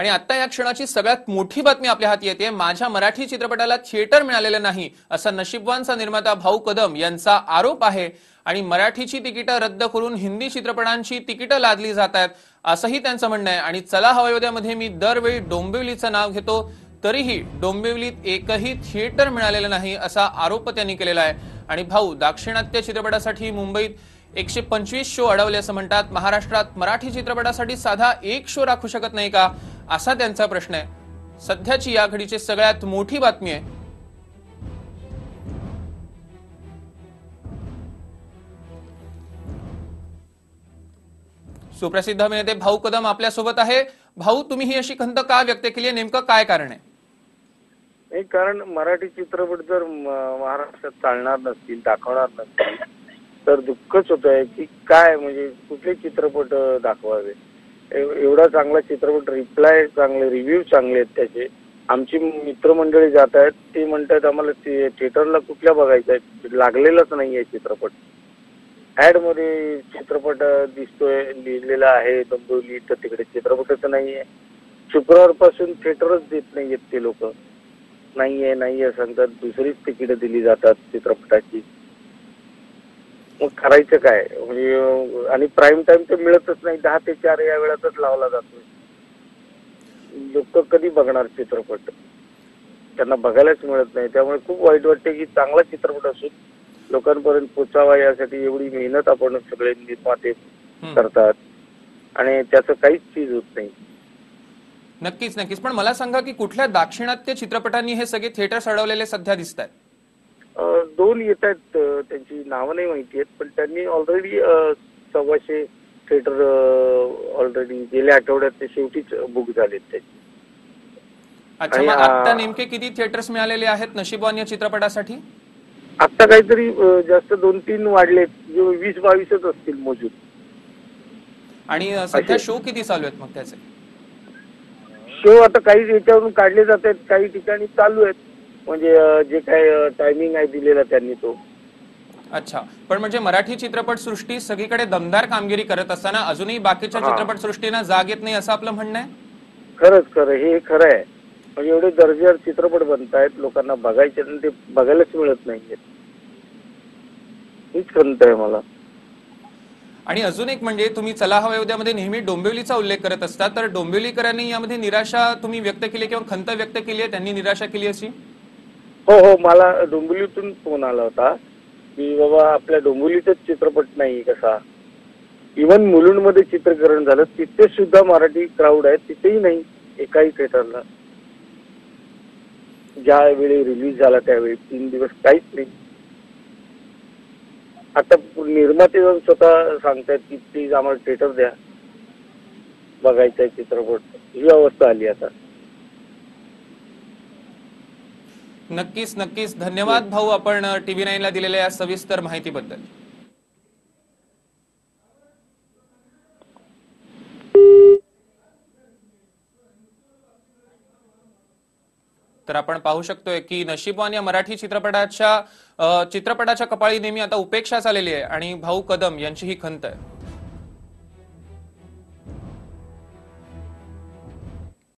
आणि आता या क्षणाची सगळ्यात मोठी बातमी आपल्या हाती येते. माझ्या मराठी चित्रपटाला थिएटर मिळालेलं नाही असा नशीबवानचा निर्माता भाऊ कदम यांचा आरोप आहे. आणि मराठीची तिकीटं रद्द करून हिंदी चित्रपटांची तिकीटं लादली जात आहेत असंही त्यांचं म्हणणं आहे. आणि चला हवायोद्यामध्ये मी दरवेळी डोंबिवलीचं नाव घेतो तरीही डोंबिवलीत एकही थिएटर मिळालेलं नाही असा आरोप त्यांनी केलेला आहे. आणि भाऊ दाक्षिणात्य चित्रपटासाठी मुंबईत एकशे पंचवीस शो अडवले असं म्हणतात. महाराष्ट्रात मराठी चित्रपटासाठी साधा एक शो राखू शकत नाही का? असा त्यांचा प्रश्न आहे. सध्याची या घडीची सगळ्यात मोठी बातमी आहे. सुप्रसिद्ध अभिनेते भाऊ कदम आपल्यासोबत आहे. भाऊ तुम्ही ही अशी खंत का व्यक्त केली आहे? नेमकं काय कारण आहे? नाही कारण मराठी चित्रपट जर महाराष्ट्रात चालणार नसतील दाखवणार नसतील तर दुःखच होत आहे की काय म्हणजे कुठले चित्रपट दाखवावे? एवढा चांगला चित्रपट रिप्लाय चांगले रिव्ह्यू चांगले आहेत त्याचे. आमची मित्रमंडळी जात आहेत ते म्हणतात आम्हाला थिएटरला कुठल्या बघायचं आहे? लागलेलाच नाही आहे चित्रपट. ॲडमध्ये चित्रपट दिसतोय लिहिलेला आहे डोंबिवली तर तिकडे चित्रपटच नाही आहे. शुक्रवारपासून थिएटरच देत नाही आहेत ते लोक. नाही आहे नाही आहे सांगतात. दुसरीच तिकीट दिली जातात चित्रपटाची. मग करायचं काय? म्हणजे आणि प्राईम टाइम तर मिळतच नाही. दहा ते चार या वेळातच लावला जातोय लोक कधी बघणार चित्रपट? त्यांना बघायलाच मिळत नाही. त्यामुळे खूप वाईट वाटते की चांगला चित्रपट असून लोकांपर्यंत पोचावा यासाठी एवढी मेहनत आपण सगळे निर्माते. करतात. आणि त्याचं काहीच चीज होत नाही. नक्कीच नक्कीच. पण मला सांगा की कुठल्या दाक्षिणात्य चित्रपटांनी हे सगळे थिएटर अडवलेले सध्या दिसत आहेत दोन येत आहेत त्यांची नावं नाही माहिती आहेत पण त्यांनी ऑलरेडी सव्वाशे थिएटर ऑलरेडी गेल्या आठवड्यात ते शेवटीच बुक झालेत त्याचे अच्छा मग आता नेमके किती थिएटर्स मिळालेले आहेत नशीबवान या चित्रपटासाठी? आता काहीतरी जास्त दोन तीन वाढलेत जे वीस बावीसच असतील मोजूद आणि सध्या शो किती चालू आहेत मग त्याचे? शो आता काही याच्यावरून काढले जात आहेत काही ठिकाणी चालू आहेत. म्हणजे जे काय टायमिंग आहे दिलेला त्यांनी तो. अच्छा. पण म्हणजे मराठी चित्रपट सृष्टी सगळीकडे दमदार कामगिरी करत असताना अजूनही बाकीच्या हा. चित्रपट सृष्टीनं जाग येत नाही असं आपलं म्हणणं आहे? खरंच खरं. हे खरं आहे. म्हणजे एवढे दर्जेदार चित्रपट बनतायत लोकांना बघायचे आणि ते बघायलाच मिळत नाहीये. हीच खंत आहे मला. आणि अजून एक म्हणजे तुम्ही चला हवा उद्यामध्ये नेहमी डोंबिवलीचा उल्लेख करत असता तर डोंबिवलीकरांनी यामध्ये निराशा तुम्ही व्यक्त केली किंवा खंत व्यक्त केली आहे? त्यांनी निराशा केली अशी? हो हो मला डोंबिवलीतून फोन आला होता. की बाबा आपल्या डोंबिवलीचाच चित्रपट नाही कसा? इवन मुलुंडमध्ये चित्रीकरण झालं तिथे सुद्धा मराठी क्राऊड आहे तिथेही नाही एकाही थिएटरला ज्यावेळी रिलीज झाला त्यावेळी तीन दिवस काहीच नाही. आता निर्माते जाऊन स्वतः सांगतायत की प्लीज आम्हाला थिएटर द्या. बघायचा आहे चित्रपट. ही अवस्था आली आता. नक्कीच नक्कीच. धन्यवाद भाऊ आपण टीव्ही नाईन ला दिलेल्या या सविस्तर माहितीबद्दल. तर आपण पाहू शकतोय की नशीबवान या मराठी चित्रपटाच्या चित्रपटाच्या कपाळी नेहमी आता उपेक्षा झालेली आहे आणि भाऊ कदम यांची ही खंत आहे.